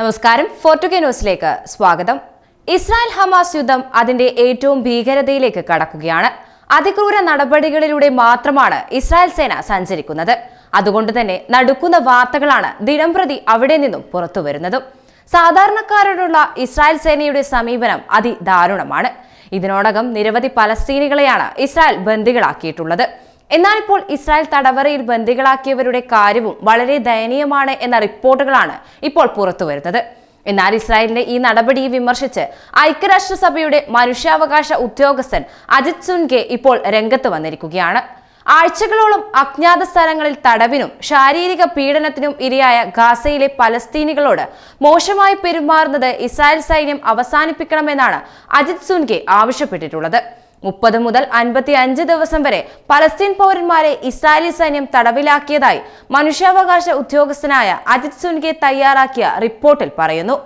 നമസ്കാരം ഫോർട്ടുഗെ ന്യൂസിലേക്ക് സ്വാഗതം. ഇസ്രായേൽ ഹമാസ് യുദ്ധം അതിന്റെ ഏറ്റവും ഭീകരതയിലേക്ക് കടക്കുകയാണ്. അതിക്രൂര നടപടികളിലൂടെ മാത്രമാണ് ഇസ്രായേൽ സേന സഞ്ചരിക്കുന്നത്. അതുകൊണ്ട് തന്നെ നടുക്കുന്ന വാർത്തകളാണ് ദിനംപ്രതി അവിടെ നിന്നും പുറത്തുവരുന്നതും. സാധാരണക്കാരോടുള്ള ഇസ്രായേൽ സേനയുടെ സമീപനം അതിദാരുണമാണ്. ഇതിനോടകം നിരവധി പലസ്തീനികളെയാണ് ഇസ്രായേൽ ബന്ദികളാക്കിയിട്ടുള്ളത്. എന്നാൽ ഇപ്പോൾ ഇസ്രായേൽ തടവറയിൽ ബന്ദികളാക്കിയവരുടെ കാര്യവും വളരെ ദയനീയമാണ് എന്ന റിപ്പോർട്ടുകളാണ് ഇപ്പോൾ പുറത്തുവരുന്നത്. എന്നാൽ ഇസ്രായേലിന്റെ ഈ നടപടിയെ വിമർശിച്ച് ഐക്യരാഷ്ട്രസഭയുടെ മനുഷ്യാവകാശ ഉദ്യോഗസ്ഥൻ അജിത് സുൻകെ ഇപ്പോൾ രംഗത്ത് വന്നിരിക്കുകയാണ്. ആഴ്ചകളോളം അജ്ഞാത സ്ഥലങ്ങളിൽ തടവിനും ശാരീരിക പീഡനത്തിനും ഇരയായ ഗാസയിലെ പലസ്തീനികളോട് മോശമായി പെരുമാറുന്നത് ഇസ്രായേൽ സൈന്യം അവസാനിപ്പിക്കണമെന്നാണ് അജിത് സുൻകെ ആവശ്യപ്പെട്ടിട്ടുള്ളത്. മുപ്പത് മുതൽ അൻപത്തി അഞ്ച് ദിവസം വരെ പലസ്തീൻ പൗരന്മാരെ ഇസ്രായേലി സൈന്യം തടവിലാക്കിയതായി മനുഷ്യാവകാശ ഉദ്യോഗസ്ഥനായ അജിത് സുൻകെ തയ്യാറാക്കിയ റിപ്പോർട്ടിൽ പറയുന്നു.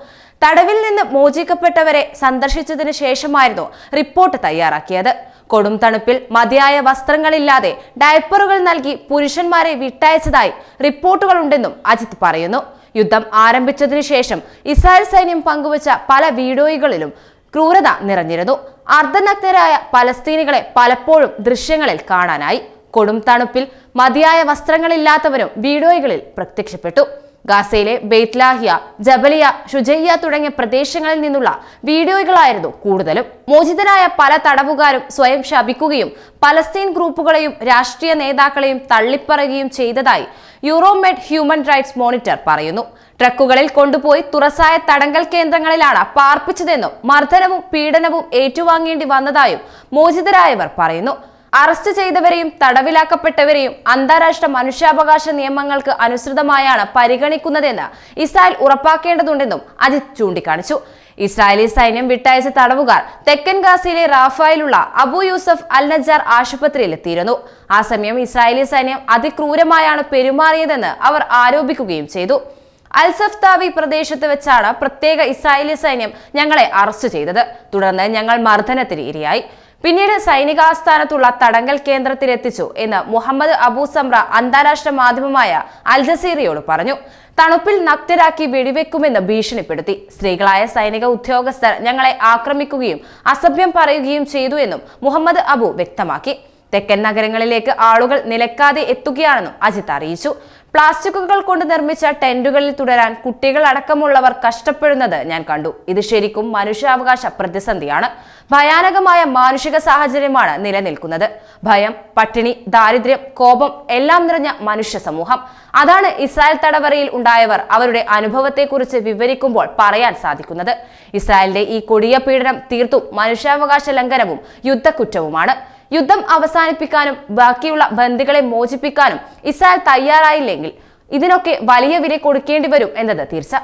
തടവിൽ നിന്ന് മോചിക്കപ്പെട്ടവരെ സന്ദർശിച്ചതിന് ശേഷമായിരുന്നു റിപ്പോർട്ട് തയ്യാറാക്കിയത്. കൊടും തണുപ്പിൽ മതിയായ വസ്ത്രങ്ങളില്ലാതെ ഡയപ്പറുകൾ നൽകി പുരുഷന്മാരെ വിട്ടയച്ചതായി റിപ്പോർട്ടുകളുണ്ടെന്നും അജിത് പറയുന്നു. യുദ്ധം ആരംഭിച്ചതിനു ശേഷം ഇസ്രായേൽ സൈന്യം പങ്കുവച്ച പല വീഡിയോകളിലും ക്രൂരത നിറഞ്ഞിരുന്നു. അർദ്ധനഗ്നരായ പലസ്തീനികളെ പലപ്പോഴും ദൃശ്യങ്ങളിൽ കാണാനായി. കൊടും തണുപ്പിൽ മതിയായ വസ്ത്രങ്ങളില്ലാത്തവരും വീഡിയോകളിൽ പ്രത്യക്ഷപ്പെട്ടു. ഗാസയിലെ ബെയ്ത്ലാഹിയ ജബലിയ ഷുജയ്യ തുടങ്ങിയ പ്രദേശങ്ങളിൽ നിന്നുള്ള വീഡിയോകളായിരുന്നു കൂടുതലും. മോചിതരായ പല തടവുകാരും സ്വയം ശപിക്കുകയും പലസ്തീൻ ഗ്രൂപ്പുകളെയും രാഷ്ട്രീയ നേതാക്കളെയും തള്ളിപ്പറയുകയും ചെയ്തതായി യൂറോമെഡ് ഹ്യൂമൻ റൈറ്റ്സ് മോണിറ്റർ പറയുന്നു. ട്രക്കുകളിൽ കൊണ്ടുപോയി തുറസായ തടങ്കൽ കേന്ദ്രങ്ങളിലാണ് പാർപ്പിച്ചതെന്നും മർദ്ദനവും പീഡനവും ഏറ്റുവാങ്ങേണ്ടി വന്നതായും മോചിതരായവർ പറയുന്നു. അറസ്റ്റ് ചെയ്തവരെയും തടവിലാക്കപ്പെട്ടവരെയും അന്താരാഷ്ട്ര മനുഷ്യാവകാശ നിയമങ്ങൾക്ക് അനുസൃതമായാണ് പരിഗണിക്കുന്നതെന്ന് ഇസ്രായേൽ ഉറപ്പാക്കേണ്ടതുണ്ടെന്നും അജിത് ചൂണ്ടിക്കാണിച്ചു. ഇസ്രായേലി സൈന്യം വിട്ടയച്ച തടവുകാർ തെക്കൻ ഗാസയിലെ റാഫായിലുള്ള അബു യൂസഫ് അൽ നജാർ ആശുപത്രിയിൽ എത്തിയിരുന്നു ആ സമയം ഇസ്രായേലി സൈന്യം അതിക്രൂരമായാണ് പെരുമാറിയതെന്ന് അവർ ആരോപിക്കുകയും ചെയ്തു. അൽസഫ്താവി പ്രദേശത്ത് വെച്ചാണ് പ്രത്യേക ഇസ്രായേലി സൈന്യം ഞങ്ങളെ അറസ്റ്റ് ചെയ്തത്. തുടർന്ന് ഞങ്ങൾ മർദ്ദനത്തിന് ഇരയായി. പിന്നീട് സൈനികാസ്ഥാനത്തുള്ള തടങ്കൽ കേന്ദ്രത്തിലെത്തിച്ചു എന്ന് മുഹമ്മദ് അബൂ സംറ അന്താരാഷ്ട്ര മാധ്യമമായ അൽ ജസീറയോട് പറഞ്ഞു. തണുപ്പിൽ നഗ്നരാക്കി വെടിവെക്കുമെന്ന് ഭീഷണിപ്പെടുത്തി. സ്ത്രീകളായ സൈനിക ഉദ്യോഗസ്ഥർ ഞങ്ങളെ ആക്രമിക്കുകയും അസഭ്യം പറയുകയും ചെയ്തു എന്നും മുഹമ്മദ് അബു വ്യക്തമാക്കി. തെക്കൻ നഗരങ്ങളിലേക്ക് ആളുകൾ നിലക്കാതെ എത്തുകയാണെന്നും അജിത് അറിയിച്ചു. പ്ലാസ്റ്റിക്കുകൾ കൊണ്ട് നിർമ്മിച്ച ടെന്റുകളിൽ തുടരാൻ കുട്ടികൾ അടക്കമുള്ളവർ കഷ്ടപ്പെടുന്നത് ഞാൻ കണ്ടു. ഇത് ശരിക്കും മനുഷ്യാവകാശ പ്രതിസന്ധിയാണ്. ഭയാനകമായ മാനുഷിക സാഹചര്യമാണ് നിലനിൽക്കുന്നത്. ഭയം പട്ടിണി ദാരിദ്ര്യം കോപം എല്ലാം നിറഞ്ഞ മനുഷ്യ സമൂഹം. അതാണ് ഇസ്രായേൽ തടവറയിൽ ഉണ്ടായവർ അവരുടെ അനുഭവത്തെക്കുറിച്ച് വിവരിക്കുമ്പോൾ പറയാൻ സാധിക്കുന്നത്. ഇസ്രായേലിന്റെ ഈ കൊടിയ പീഡനം തീർത്തും മനുഷ്യാവകാശ ലംഘനവും യുദ്ധക്കുറ്റവുമാണ്. യുദ്ധം അവസാനിപ്പിക്കാനും ബാക്കിയുള്ള ബന്ദികളെ മോചിപ്പിക്കാനും ഇസ്രായേൽ തയ്യാറായില്ലെങ്കിൽ ഇതിനൊക്കെ വലിയ വില കൊടുക്കേണ്ടി വരും എന്നത് തീർച്ച.